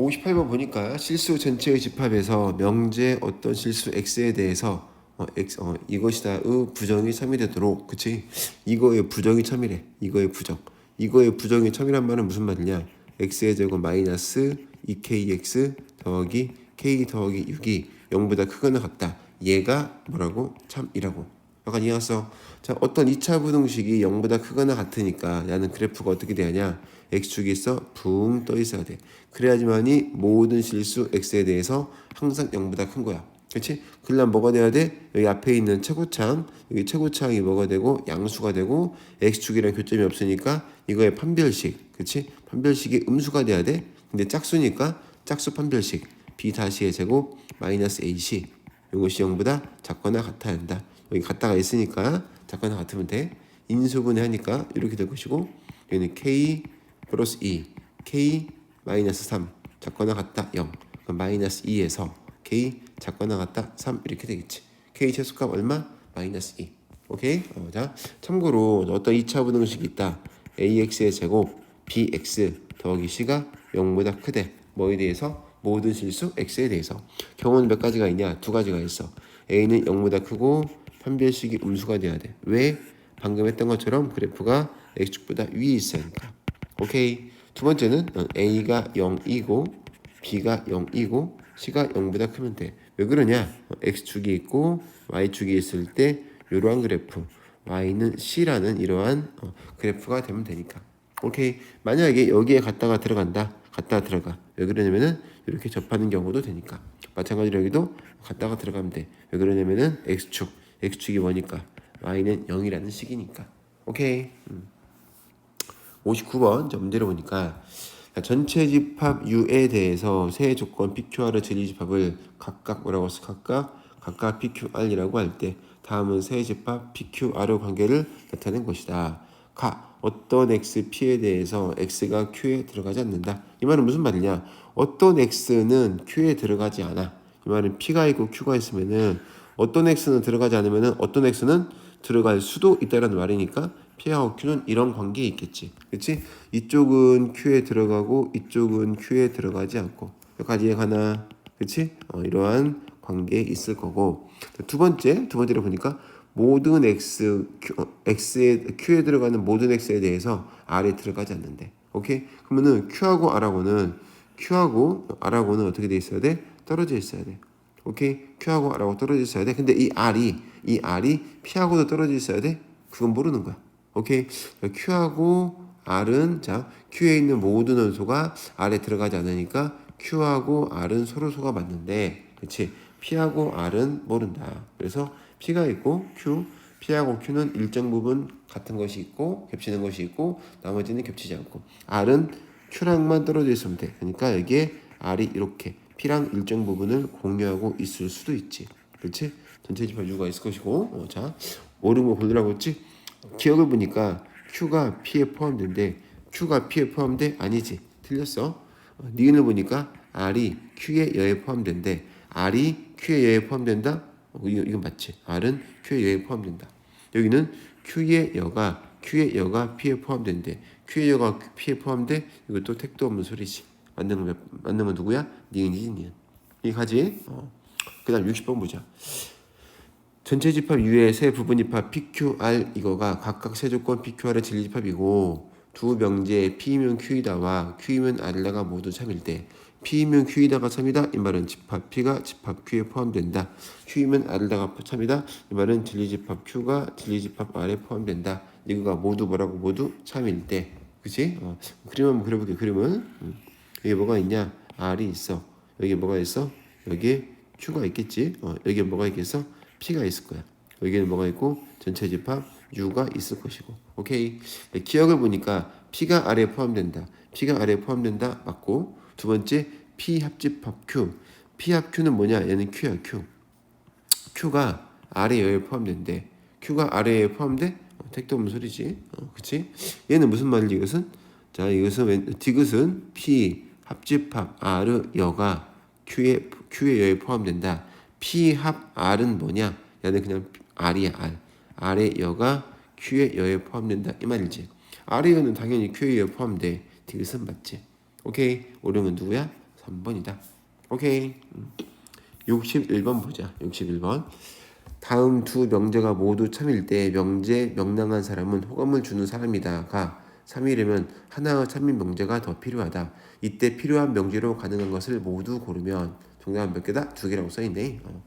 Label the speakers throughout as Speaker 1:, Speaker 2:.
Speaker 1: 58번 보니까 실수 전체의 집합에서 명제 어떤 실수 x에 대해서 어, x, 어, 이것이다의 부정이 첨이되도록 그치? 이거의 부정이 첨이래. 이거의 부정. 이거의 부정이 첨이란 말은 무슨 말이냐? x의 제곱 마이너스 2kx 더하기 k 더하기 6이 0보다 크거나 같다. 얘가 뭐라고? 참이라고 약간 이해갔어? 자 어떤 2차 부등식이 0보다 크거나 같으니까 나는 그래프가 어떻게 돼야냐 x축이 있어 붕 떠 있어야 돼 그래야지만이 모든 실수 x에 대해서 항상 0보다 큰 거야 그렇지? 그러려면 뭐가 돼야 돼? 여기 앞에 있는 최고창 여기 최고창이 뭐가 되고 양수가 되고 x축이랑 교점이 없으니까 이거의 판별식 그렇지? 판별식이 음수가 돼야 돼 근데 짝수니까 짝수 판별식 b 다시의 제곱 마이너스 ac 이것이 0보다 작거나 같아야 한다 여기 같다가 있으니까 작거나 같으면 돼. 인수분해 하니까 이렇게 될 것이고 여기는 k 플러스 2 k 마이너스 3 작거나 같다 0 그럼 마이너스 2에서 k 작거나 같다 3 이렇게 되겠지. K 최소값 얼마? 마이너스 2 오케이? 어, 자. 참고로 어떤 2차 부등식이 있다. Ax의 제곱 bx 더하기 c가 0보다 크대. 뭐에 대해서? 모든 실수 x에 대해서. 경우는 몇 가지가 있냐? 두 가지가 있어. A는 0보다 크고 판별식이 음수가 돼야 돼 왜? 방금 했던 것처럼 그래프가 x축보다 위에 있어야 하니까 오케이 두 번째는 어, a가 0이고 b가 0이고 c가 0보다 크면 돼. 왜 그러냐? 어, x축이 있고 y축이 있을 때 이러한 그래프 y는 c라는 이러한 어, 그래프가 되면 되니까. 오케이. 만약에 여기에 갔다가 들어간다. 갔다가 들어가. 왜 그러냐면은 이렇게 접하는 경우도 되니까. 마찬가지로 여기도 갔다가 들어가면 돼. 왜 그러냐면은 x축. X축이 뭐니까? y는 0이라는 식이니까. 오케이. 음. 59번 문제를 보니까 전체 집합 U에 대해서 세 조건 PQR의 진리 집합을 각각 뭐라고 써 각각 각각 PQR이라고 할 때 다음은 세 집합 PQR의 관계를 나타낸 것이다. 가 어떤 x p에 대해서 x가 q에 들어가지 않는다. 이 말은 무슨 말이냐? 어떤 x는 q에 들어가지 않아. 이 말은 p가 있고 q가 있으면은 어떤 x는 들어가지 않으면은 어떤 x는 들어갈 수도 있다라는 말이니까 P하고 Q는 이런 관계에 있겠지. 그렇지? 이쪽은 Q에 들어가고 이쪽은 Q에 들어가지 않고 여기까지 이해가나? 그렇지? 어, 이러한 관계에 있을 거고 두 번째 두 번째로 보니까 모든 x q, 어, x에 q에 들어가는 모든 x에 대해서 r에 들어가지 않는데 오케이 그러면은 q하고 r하고는 q하고 r하고는 어떻게 돼 있어야 돼 떨어져 있어야 돼 오케이? Q하고 r하고 떨어져 있어야 돼? 근데 이 r이 이 r이 p하고도 떨어져 있어야 돼? 그건 모르는 거야. 오케이? q하고 r은 자 q에 있는 모든 원소가 r에 들어가지 않으니까 q하고 r은 서로 소가 맞는데 그렇지 p하고 r은 모른다. 그래서 p가 있고 q p하고 q는 일정 부분 같은 것이 있고 겹치는 것이 있고 나머지는 겹치지 않고. R은 q랑만 떨어져 있으면 돼. 그러니까 여기에 r이 이렇게 p랑 일정 부분을 공유하고 있을 수도 있지. 그렇지? 전체 집합 U가 있을 것이고. 어, 자 옳은 거 고르라고 했지 기억을 보니까 Q가 P에 포함된데 Q가 P에 포함돼? 아니지. 틀렸어. 어, 니은을 보니까 R이 Q의 여에 포함된데 R이 Q의 여에 포함된다? 어, 이거, 이건 맞지? R은 Q의 여에 포함된다. 여기는 Q의 여가 Q의 여가 P에 포함된대. Q의 여가 P에 포함돼? 이것도 택도 없는 소리지 맞는 건 맞는 건 누구야? 니은이지 니은. 이 가지 어. 그 다음 60번 보자. 전체 집합 U의 세 부분 집합 PQR 이거가 각각 세 조건 PQR의 진리 집합이고 두 명제 P이면 Q이다와 Q이면 R라가 모두 참일 때 P이면 Q이다가 참이다. 이 말은 집합 P가 집합 Q에 포함된다. Q이면 R다가 참이다. 이 말은 진리 집합 Q가 진리 집합 R에 포함된다. 이거가 모두 뭐라고? 모두 참일 때. 그치? 어, 그림 한번 그려볼게 그림은 음. 여기 뭐가 있냐 R이 있어 여기 뭐가 있어 여기에 Q가 있겠지 어, 여기에 뭐가 있겠어 P가 있을 거야. 여기는 뭐가 있고 전체 집합 U가 있을 것이고. 오케이. 네, 기억을 보니까 P가 아래에 포함된다. P가 아래에 포함된다. 맞고. 두 번째 P 합집합 Q. P 합 Q는 뭐냐? 얘는 Q야 Q. Q가 여에 포함된대. Q가 아래에 포함돼? 어, 택도 없는 소리지. 어, 그치? 얘는 무슨 말이지 이것은? 자 이것은 왼, 디귿은 P 합집합 R 여가 Q의 Q의 여에 포함된다. P 합 R은 뭐냐? 얘는 그냥 R이야 R. R의 여가 Q의 여에 포함된다 이 말이지. R의 여는 당연히 Q의 여에 포함돼. 디귿은 맞지. 오케이. 오름은 누구야? 3번이다. 오케이. 음. 61번 보자. 61번. 다음 두 명제가 모두 참일 때 명제 명랑한 사람은 호감을 주는 사람이다가 3이려면 하나의 참인 명제가 더 필요하다. 이때 필요한 명제로 가능한 것을 모두 고르면 정답은 몇 개다? 두 개라고 써있네. 어.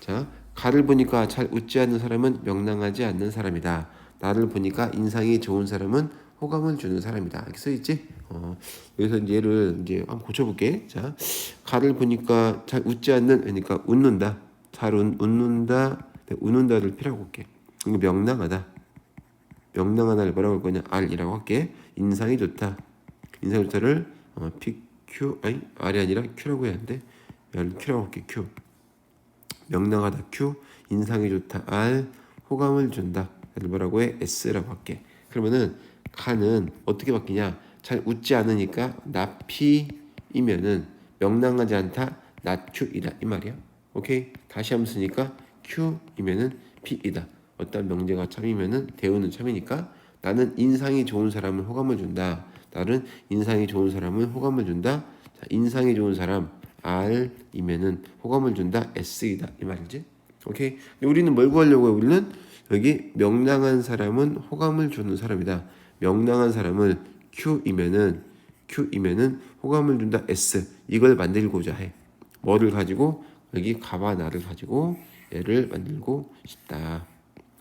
Speaker 1: 자, 가를 보니까 잘 웃지 않는 사람은 명랑하지 않는 사람이다. 나를 보니까 인상이 좋은 사람은 호감을 주는 사람이다. 이렇게 써있지? 어, 여기서 이제 얘를 이제 한번 고쳐볼게. 자, 가를 보니까 잘 웃지 않는, 그러니까 웃는다. 잘 웃, 웃는다. 네, 웃는다를 필요하고 올게. 명랑하다. 명랑하다를 뭐라고 할 거냐? R이라고 할게. 인상이 좋다. 인상 좋다를 어, PQ 아니 R이 아니라 Q라고 해야 하는데 Q라고 할게. Q. 명랑하다 Q. 인상이 좋다 R. 호감을 준다. 뭐라고 해? S라고 할게. 그러면은 가는 어떻게 바뀌냐? 잘 웃지 않으니까 나 P이면은 명랑하지 않다. 나 Q이다 이 말이야. 오케이? 다시 한번 쓰니까 Q이면은 P이다. 어떤 명제가 참이면은 대우는 참이니까 나는 인상이 좋은 사람은 호감을 준다. 나는 인상이 좋은 사람은 호감을 준다. 자, 인상이 좋은 사람 R이면은 호감을 준다. S이다 이 말이지. 오케이. 근데 우리는 뭘 구하려고 해? 우리는 여기 명랑한 사람은 호감을 주는 사람이다. 명랑한 사람을 Q이면은 Q이면은 호감을 준다. S 이걸 만들고자 해. 뭐를 가지고 여기 가와 나를 가지고 얘를 만들고 싶다.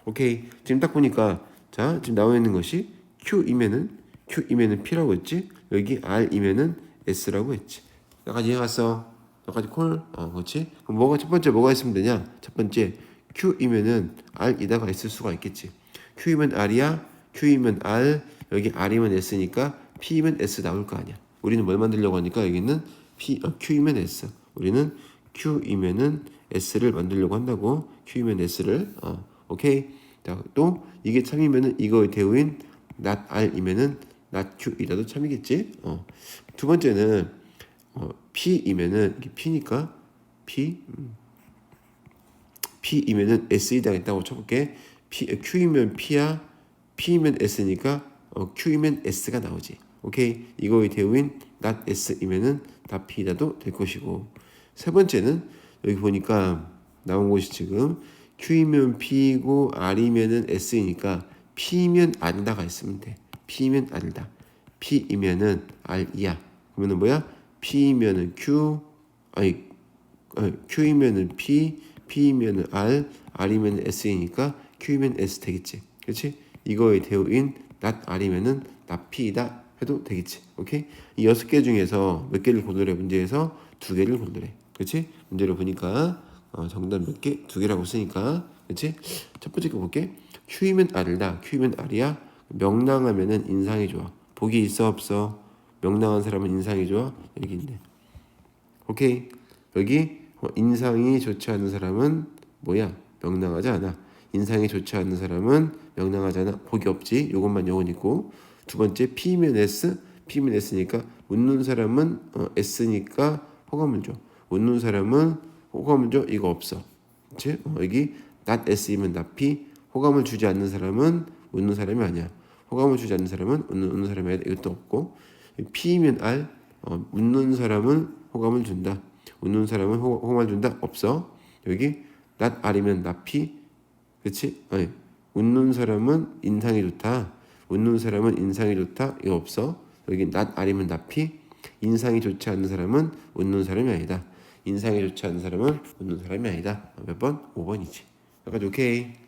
Speaker 1: 오케이. 지금 딱 보니까 자 지금 나와 있는 것이 Q이면은 Q이면은 P라고 했지. 여기 R이면은 S라고 했지. 여기까지 이해 갔어? 여기까지 콜? 어 그렇지. 그럼 뭐가 첫 번째 뭐가 있으면 되냐? 첫 번째 Q이면은 R이다가 있을 수가 있겠지. Q이면 R이야. Q이면 R. 여기 R이면 S니까 P이면 S 나올 거 아니야. 우리는 뭘 만들려고 하니까 여기는 P 어, Q이면 S. 우리는 Q이면은 S를 만들려고 한다고. Q이면 S를 어 오케이. 자, 또 이게 참이면은 이거의 대우인 not R이면은 not Q이라도 참이겠지. 어. 두 번째는 어, P이면은 이게 P니까 P 음. P이면은 S이다 있다고 쳐볼게. P, Q이면 P야, P이면 S니까 어, Q이면 S가 나오지. 오케이. 이거의 대우인 not S이면은 not P라도 될 것이고. 세 번째는 여기 보니까 나온 것이 지금 Q이면 P고 R이면은 S니까 P면 R다가 있으면 돼. P면 R다. P이면은 R이야. 그러면은 뭐야? P면은 Q 아니 어, Q이면은 P, P이면은 R, R이면은 S이니까 Q이면 S 되겠지. 그렇지? 이거의 대우인 not R이면은 not P이다 해도 되겠지. 오케이? 이 여섯 개 중에서 몇 개를 고르래 문제에서 두 개를 고르래. 그렇지? 문제를 보니까 어, 정답 몇 개? 두 개라고 쓰니까 그렇지? 첫 번째 거 볼게. Q이면 R이다. Q이면 R이야. 명랑하면은 인상이 좋아. 복이 있어 없어? 명랑한 사람은 인상이 좋아? 여기 있네. 오케이. 여기 어, 인상이 좋지 않은 사람은 뭐야? 명랑하지 않아. 인상이 좋지 않은 사람은 명랑하지 않아. 복이 없지. 요것만 요건 있고. 두 번째 P면 S. P면 S니까 웃는 사람은 어, S니까 호감을 줘. 웃는 사람은 호감을 줘. 이거 없어. 그치? 어, 여기 not S이면 not P. 호감을 주지 않는 사람은 웃는 사람이 아니야. 호감을 주지 않는 사람은 웃는, 웃는 사람이 아니야. 이것도 없고. P면 R. 어, 웃는 사람은 호감을 준다. 웃는 사람은 호, 호감을 준다. 없어. 여기 not R이면 not P. 그치? 아니, 웃는 사람은 인상이 좋다. 웃는 사람은 인상이 좋다. 이거 없어. 여기 not R이면 not P. 인상이 좋지 않은 사람은 웃는 사람이 아니다. 인상이 좋지 않은 사람은 웃는 사람이 아니다. 몇 번? 5번이지. 여기까지 오케이.